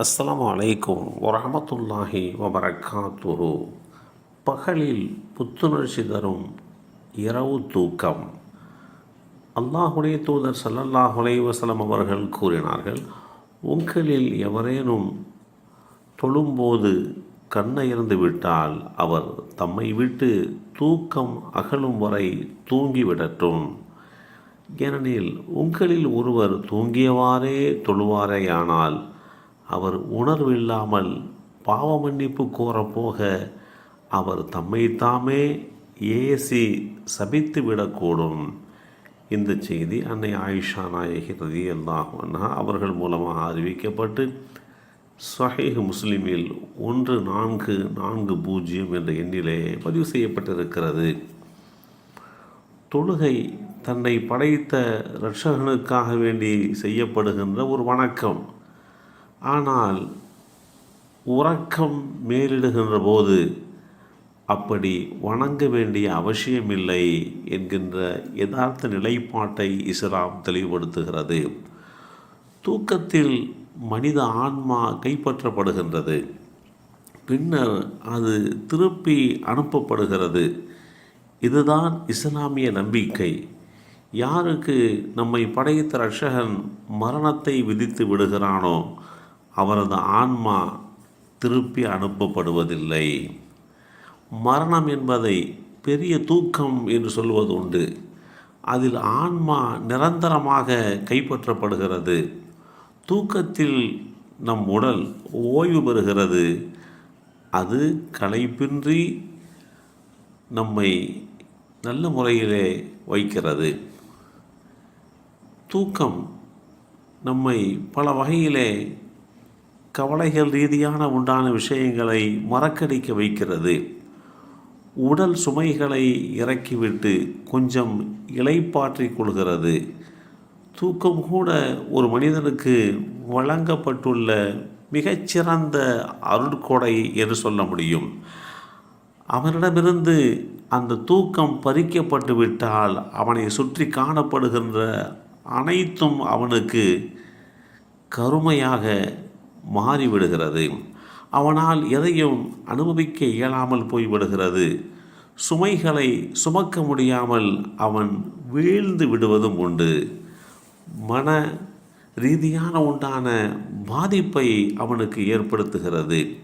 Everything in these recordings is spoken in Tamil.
அஸ்லாம் அலைக்கும் வரமத்துல்லாஹி வபரகாத்துரு பகலில் புத்துணர்ச்சி தரும் இரவு தூக்கம். அல்லாஹுடைய தூதர் சல்லல்லாஹ் அலைஹி அவர்கள் கூறினார்கள் உங்களில் எவரேனும் தொழும்போது கண்ணை இருந்து விட்டால் அவர் தம்மை விட்டு தூக்கம் அகலும் வரை தூங்கிவிடட்டும் ஏனெனில் உங்களில் ஒருவர் தூங்கியவாறே தொழுவாரேயானால் அவர் உணர்வில்லாமல் பாவ மன்னிப்பு கோரப்போக அவர் தம்மைத்தாமே ஏசி சபித்து விடக்கூடும். இந்த செய்தி அன்னை ஆயிஷா நாயகி ரதி அல்லாஹா அவர்கள் மூலமாக அறிவிக்கப்பட்டு சஹீஹ் முஸ்லிமில் ஒன்று நான்கு நான்கு பூஜ்ஜியம் என்ற எண்ணிலே பதிவு செய்யப்பட்டிருக்கிறது. தொழுகை தன்னை படைத்த ரட்சகனுக்காக வேண்டி செய்யப்படுகின்ற ஒரு வணக்கம். ஆனால் உறக்கம் மேலிடுகின்ற போது அப்படி வணங்க வேண்டிய அவசியமில்லை என்கின்ற யதார்த்த நிலைப்பாட்டை இஸ்லாம் தெளிவுபடுத்துகிறது. தூக்கத்தில் மனித ஆன்மா கைப்பற்றப்படுகின்றது. பின்னர் அது திருப்பி அனுப்பப்படுகிறது. இதுதான் இஸ்லாமிய நம்பிக்கை. யாருக்கு நம்மை படைத்த ரட்சகன் மரணத்தை விதித்து விடுகிறானோ அவரது ஆன்மா திருப்பி அனுப்பப்படுவதில்லை. மரணம் என்பதை பெரிய தூக்கம் என்று சொல்வது உண்டு. அதில் ஆன்மா நிரந்தரமாக கைப்பற்றப்படுகிறது. தூக்கத்தில் நம் உடல் ஓய்வு பெறுகிறது. அது களைப்பின்றி நம்மை நல்ல முறையிலே வைக்கிறது. தூக்கம் நம்மை பல வகையிலே கவலைகள் ரீதியான உண்டான விஷயங்களை மறக்கடிக்க வைக்கிறது. உடல் சுமைகளை இறக்கிவிட்டு கொஞ்சம் இலைப்பாற்றிக் கொள்கிறது. தூக்கம் கூட ஒரு மனிதனுக்கு வழங்கப்பட்டுள்ள மிகச்சிறந்த அருட்கொடை என்று சொல்ல முடியும். அவனிடமிருந்து அந்த தூக்கம் பறிக்கப்பட்டு விட்டால் அவனை சுற்றி காணப்படுகின்ற அனைத்தும் அவனுக்கு கருமையாக மாறிவிடுகிறது. அவனால் எதையும் அனுபவிக்க இயலாமல் போய்விடுகிறது. சுமைகளை சுமக்க முடியாமல் அவன் வீழ்ந்து விடுவதும் உண்டு. மன ரீதியான உண்டான பாதிப்பை அவனுக்கு ஏற்படுத்துகிறது.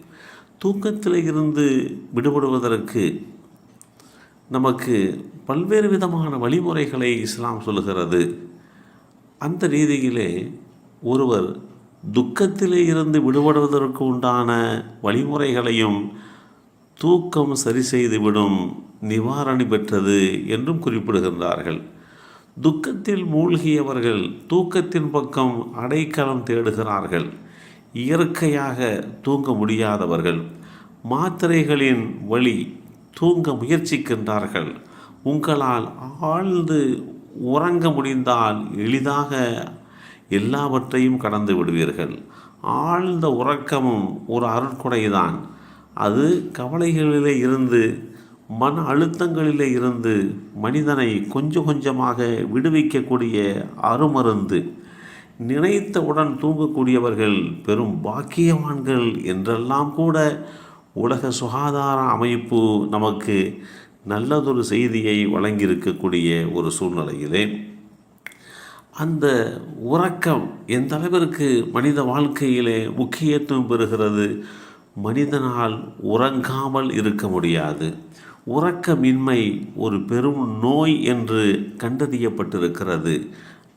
தூக்கத்தில் இருந்து விடுபடுவதற்கு நமக்கு பல்வேறு விதமான வழிமுறைகளை இஸ்லாம் சொல்லுகிறது. அந்த ரீதியிலே ஒருவர் துக்கத்திலே இருந்து விடுபடுவதற்கு உண்டான வழிமுறைகளையும் தூக்கம் சரி செய்துவிடும் நிவாரணி பெற்றது என்றும் குறிப்பிடுகின்றார்கள். துக்கத்தில் மூழ்கியவர்கள் தூக்கத்தின் பக்கம் அடைக்கலம் தேடுகிறார்கள். இயற்கையாக தூங்க முடியாதவர்கள் மாத்திரைகளின் வழி தூங்க முயற்சிக்கின்றார்கள். உங்களால் ஆழ்ந்து உறங்க முடிந்தால் எளிதாக எல்லாவற்றையும் கடந்து விடுவீர்கள். ஆழ்ந்த உறக்கமும் ஒரு அருட்கொடைதான். அது கவலைகளிலே இருந்து மன அழுத்தங்களிலே இருந்து மனிதனை கொஞ்சம் கொஞ்சமாக விடுவிக்கக்கூடிய அருமருந்து நினைத்தவுடன் தூங்கக்கூடியவர்கள் பெரும் பாக்கியவான்கள் என்றெல்லாம் கூட உலக சுகாதார அமைப்பு நமக்கு நல்லதொரு செய்தியை வழங்கியிருக்கக்கூடிய ஒரு சூழ்நிலையிலே அந்த உறக்கம் எந்த அளவிற்கு மனித வாழ்க்கையிலே முக்கியத்துவம் பெறுகிறது? மனிதனால் உறங்காமல் இருக்க முடியாது. உறக்கமின்மை ஒரு பெரும் நோய் என்று கண்டறியப்பட்டிருக்கிறது.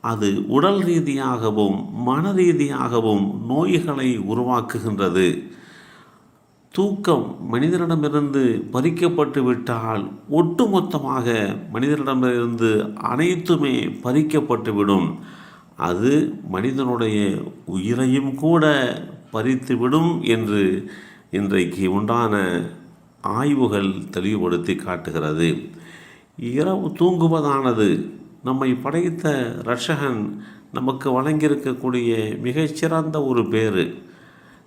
அது உடல் ரீதியாகவும் மன ரீதியாகவும் நோய்களை உருவாக்குகின்றது. தூக்கம் மனிதனிடமிருந்து பறிக்கப்பட்டு விட்டால் ஒட்டுமொத்தமாக மனிதனிடமிருந்து அனைத்துமே பறிக்கப்பட்டுவிடும் அது மனிதனுடைய உயிரையும் கூட பறித்துவிடும் என்று இன்றைக்கு உண்டான ஆய்வுகள் தெளிவுபடுத்தி காட்டுகிறது. இரவு தூங்குவதானது நம்மை படைத்த ரஷகன் நமக்கு வழங்கியிருக்கக்கூடிய மிகச்சிறந்த ஒரு பேர்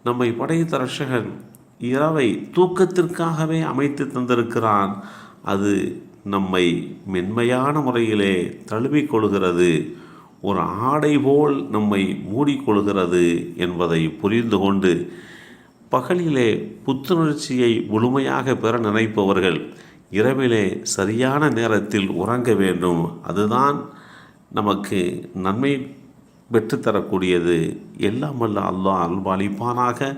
நம்மை படைத்த ரஷகன் இரவை தூக்கத்திற்காகவே அமைத்து தந்திருக்கிறான். அது நம்மை மென்மையான முறையிலே தழுவிக் கொள்கிறது. ஒரு ஆடை போல் நம்மை மூடிக்கொள்கிறது என்பதை புரிந்து கொண்டு பகலிலே புத்துணர்ச்சியை முழுமையாக பெற நினைப்பவர்கள் இரவிலே சரியான நேரத்தில் உறங்க வேண்டும். அதுதான் நமக்கு நன்மை பெற்றுத்தரக்கூடியது எல்லாம் வல்ல அல்லாஹ் அல்பாலிப்பானாக